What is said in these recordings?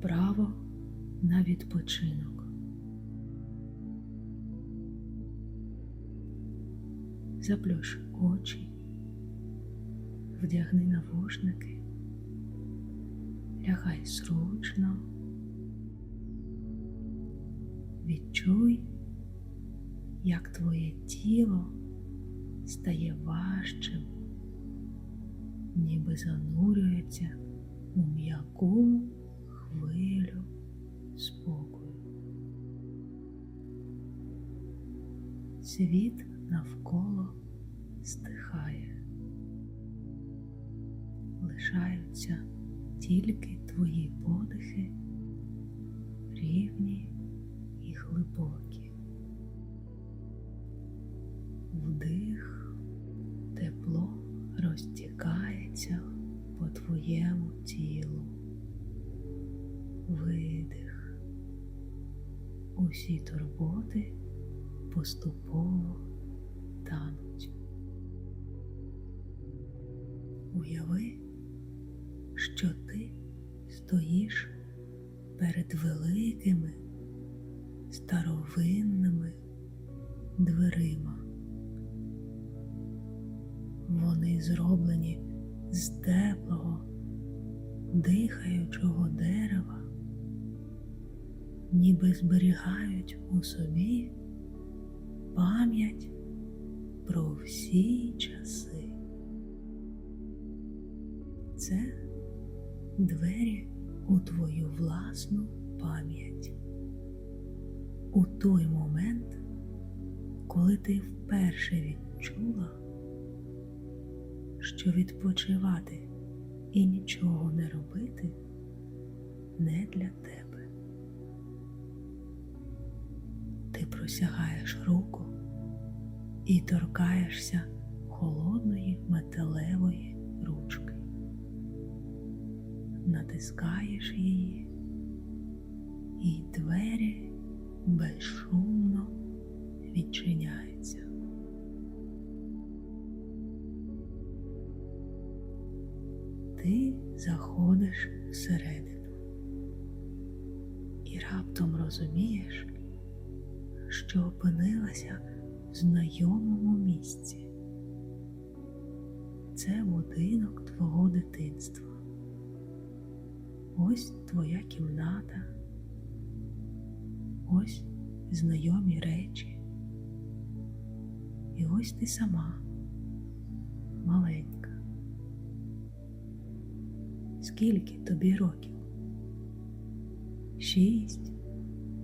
право на відпочинок. Заплющ очі, вдягни навушники, лягай зручно, відчуй, як твоє тіло стає важчим, ніби занурюється у м'яку хвилю спокою. Світ навколо стихає, лишаються тільки твої подихи, рівні і глибокі. Вдих, тепло розтікається по твоєму тілу. Видих. Усі турботи поступово тануть. Уяви, що ти стоїш перед великими старовинними дверима. Вони зроблені з теплого, дихаючого дерева, ніби зберігають у собі пам'ять про всі часи. Це двері у твою власну пам'ять. У той момент, коли ти вперше відчула, що відпочивати і нічого не робити не для тебе. Просягаєш руку і торкаєшся холодної металевої ручки, натискаєш її, і двері безшумно відчиняються. Ти заходиш всередину і раптом розумієш, що опинилася в знайомому місці. Це будинок твого дитинства. Ось твоя кімната, ось знайомі речі. І ось ти сама маленька. Скільки тобі років? Шість,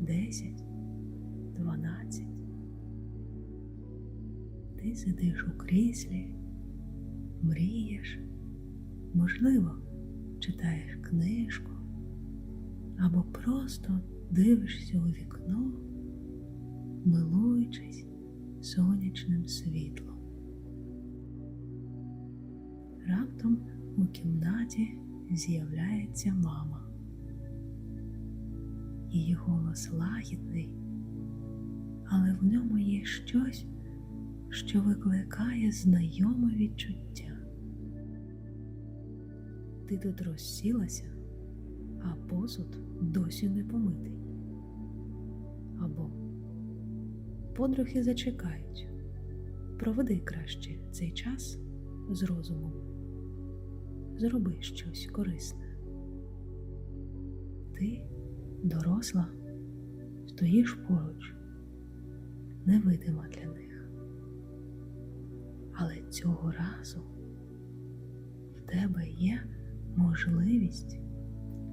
десять, дванадцять. Ти сидиш у кріслі, мрієш, можливо, читаєш книжку або просто дивишся у вікно, милуючись сонячним світлом. Раптом у кімнаті з'являється мама. Її голос лагідний, але в ньому є щось, що викликає знайоме відчуття. Ти тут розсілася, а посуд досі не помитий. Або подруги зачекають. Проведи краще цей час з розумом. Зроби щось корисне. Ти, доросла, стоїш поруч, невидима для них. Але цього разу в тебе є можливість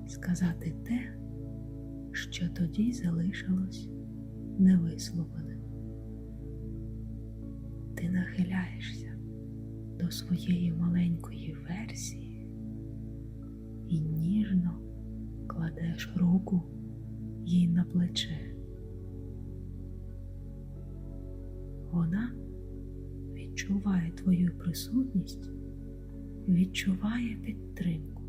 сказати те, що тоді залишилось невисловленим. Ти нахиляєшся до своєї маленької версії і ніжно кладеш руку їй на плече. Відчуває твою присутність, відчуває підтримку.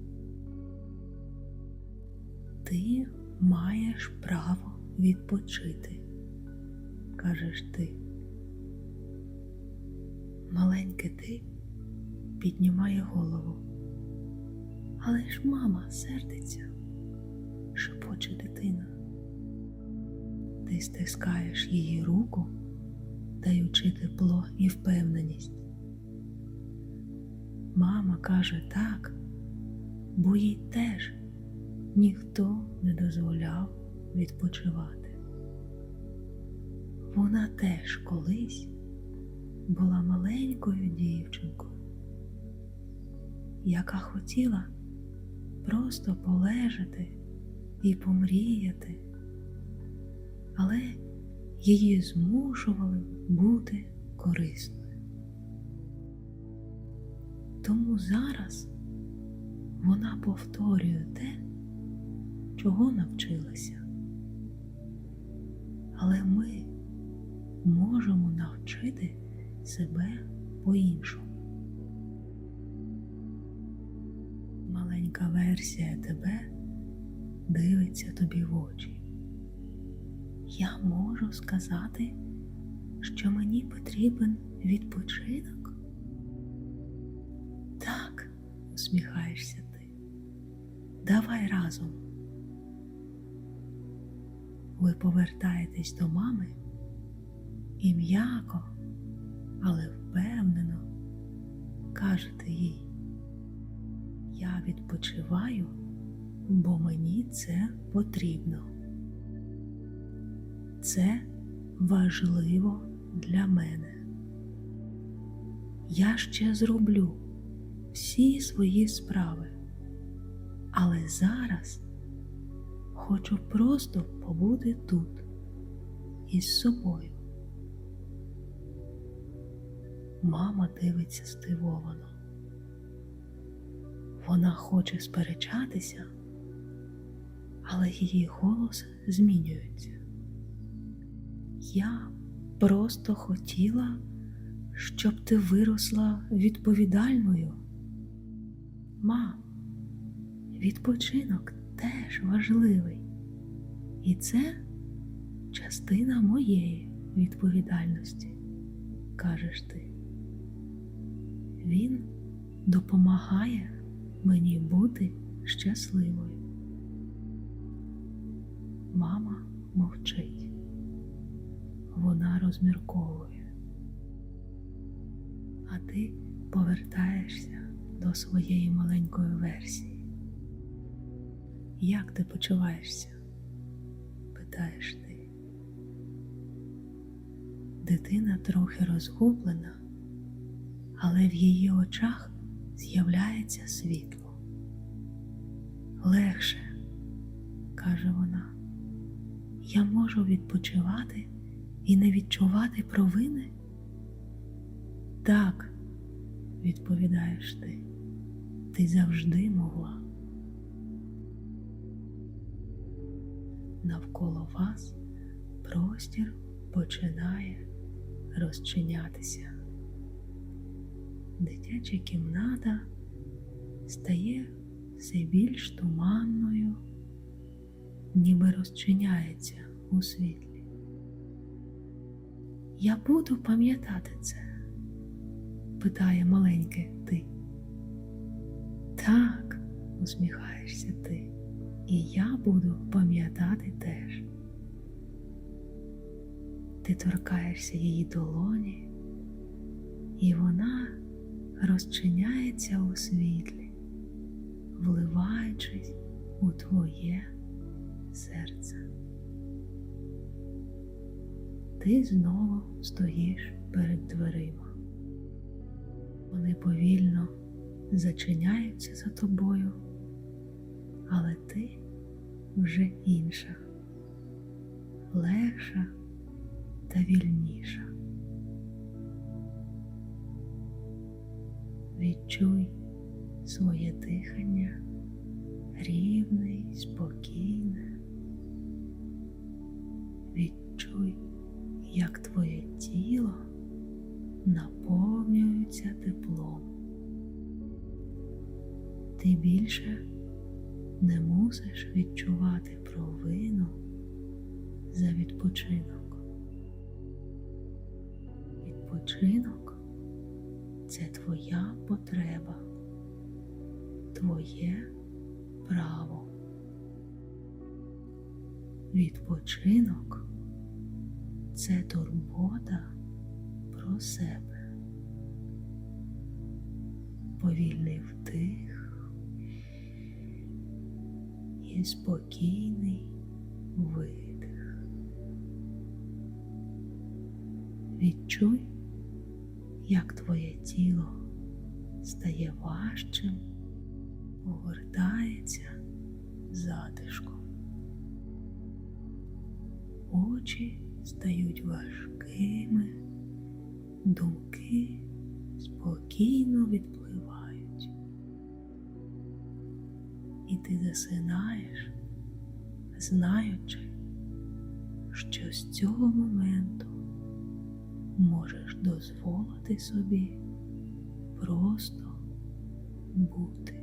Ти маєш право відпочити, кажеш ти. Маленьке ти піднімає голову. Але ж мама сердиться, шепоче дитина. Ти стискаєш її руку, даючи тепло і впевненість. Мама каже так, бо їй теж ніхто не дозволяв відпочивати. Вона теж колись була маленькою дівчинкою, яка хотіла просто полежати і помріяти, але її змушували бути корисною. Тому зараз вона повторює те, чого навчилася. Але ми можемо навчити себе по-іншому. Маленька версія тебе дивиться тобі в очі. Я можу сказати, що мені потрібен відпочинок? Так, усміхаєшся ти. Давай разом. Ви повертаєтесь до мами і м'яко, але впевнено кажете їй, я відпочиваю, бо мені це потрібно. Це важливо для мене. Я ще зроблю всі свої справи, але зараз хочу просто побути тут із собою. Мама дивиться здивовано. Вона хоче сперечатися, але її голос змінюється. Я просто хотіла, щоб ти виросла відповідальною. Мам, відпочинок теж важливий, і це частина моєї відповідальності, кажеш ти. Він допомагає мені бути щасливою. Мама мовчить. Вона розмірковує. А ти повертаєшся до своєї маленької версії. Як ти почуваєшся? питаєш ти. Дитина трохи розгублена, але в її очах з'являється світло. Легше, каже вона, я можу відпочивати і не відчувати провини? Так, відповідаєш ти, ти завжди могла. Навколо вас простір починає розчинятися. Дитяча кімната стає все більш туманною, ніби розчиняється у світлі. Я буду пам'ятати це, питає маленьке ти. Так, усміхаєшся ти, і я буду пам'ятати теж. Ти торкаєшся її долоні, і вона розчиняється у світлі, вливаючись у твоє серце. Ти знову стоїш перед дверима. Вони повільно зачиняються за тобою, але ти вже інша, легша та вільніша. Відчуй своє дихання рівне й спокійне. Відчуй, як твоє тіло наповнюється теплом. Ти більше не мусиш відчувати провину за відпочинок. Відпочинок це твоя потреба, твоє право. Відпочинок це турбота про себе. Повільний вдих і спокійний видих. Відчуй, як твоє тіло стає важчим, повертається затишком. Очі стають важкими, думки спокійно відпливають. І ти засинаєш, знаючи, що з цього моменту можеш дозволити собі просто бути.